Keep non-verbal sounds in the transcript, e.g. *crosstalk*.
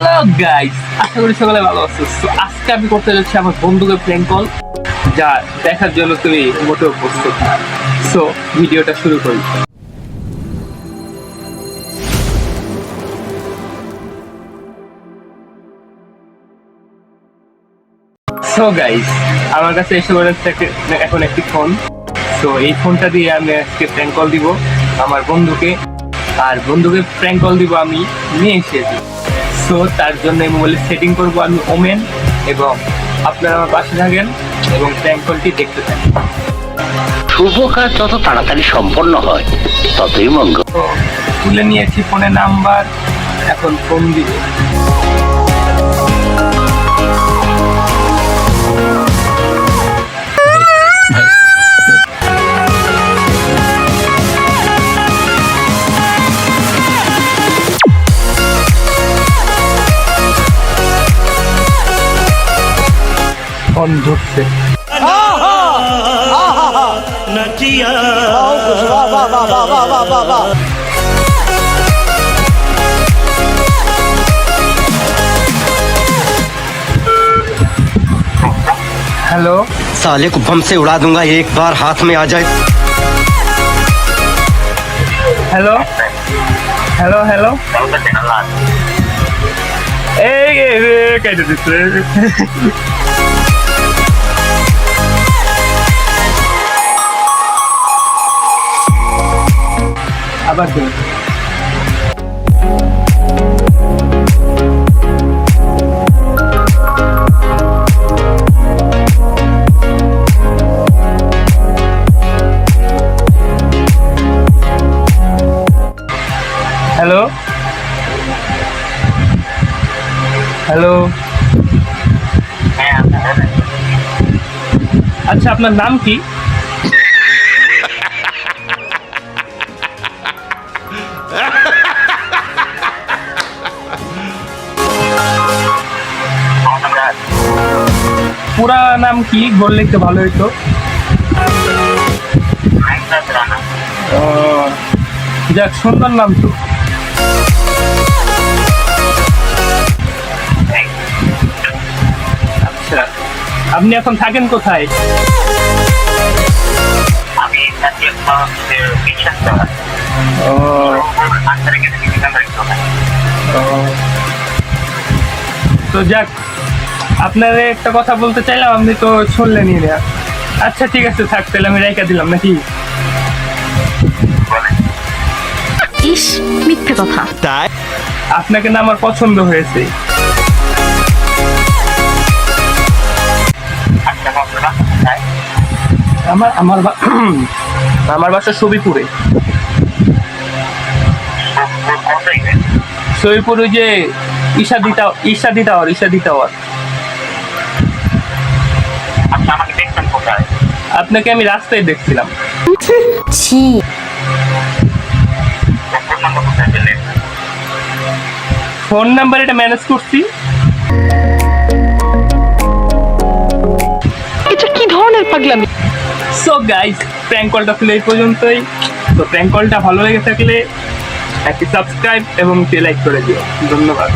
আমার so guys আমার কাছে এসে পড়েছে এখন একটি ফোন তো এই ফোনটা দিয়ে আমি আজকে প্র্যাঙ্ক কল দিব আমার বন্ধুকে। আর বন্ধুকে প্র্যাঙ্ক কল দিব আমি নিয়ে এসেছি। সো তার জন্য এই মোবাইলে সেটিং করব আমি ওমেন এবং আপনারা আমার পাশে থাকেন এবং ট্যাঙ্কলটি দেখতে থাকেন। শুভ কাজ যত তাড়াতাড়ি সম্পন্ন হয় ততই মঙ্গল। তুলে নিয়েছি ফোনের নাম্বার এখন ফোন দিব। ফোন ধরছে হ্যালো साले को बम से उड़ा दूंगा एक बार हाथ में आ जाए হ্যালো হ্যালো হ্যালো এই এই, এই, আবার দেবে হ্যালো হ্যালো আচ্ছা আপনার নাম কি পুরা নাম কি? বললে একটু ভালো হইতো। যাক, সুন্দর নাম তো। আচ্ছা আপনি এখন থাকেন কোথায়। তো যাক আপনারে একটা কথা বলতে চাইলাম আপনি তো শুনলেনই না আচ্ছা ঠিক আছে থাক তাহলে আমি রেখা দিলাম নাকি? ইস মিথ্যে কথা। তাই? আপনাকে না আমার পছন্দ হয়েছে। আমার আমার বা- *clears throat* আমার বাসা সবিপুরে সবিপুর ওই যে Ishadi tower Ishadi tower Ishadi tower. আচ্ছা আমাকে দেখবেন কোথায়? আপনাকে আমি রাস্তায় দেখছিলাম। ছি। ফোন নম্বর এটা ম্যানেজ করছি। এটা কি ধরনের পাগলামি? সো গাইস প্র্যাঙ্ক কলটা ছিল এই পর্যন্তই। তো প্র্যাঙ্ক কলটা ভালো লেগে থাকলে একটি সাবস্ক্রাইব এবং একটি লাইক করে দিও। ধন্যবাদ।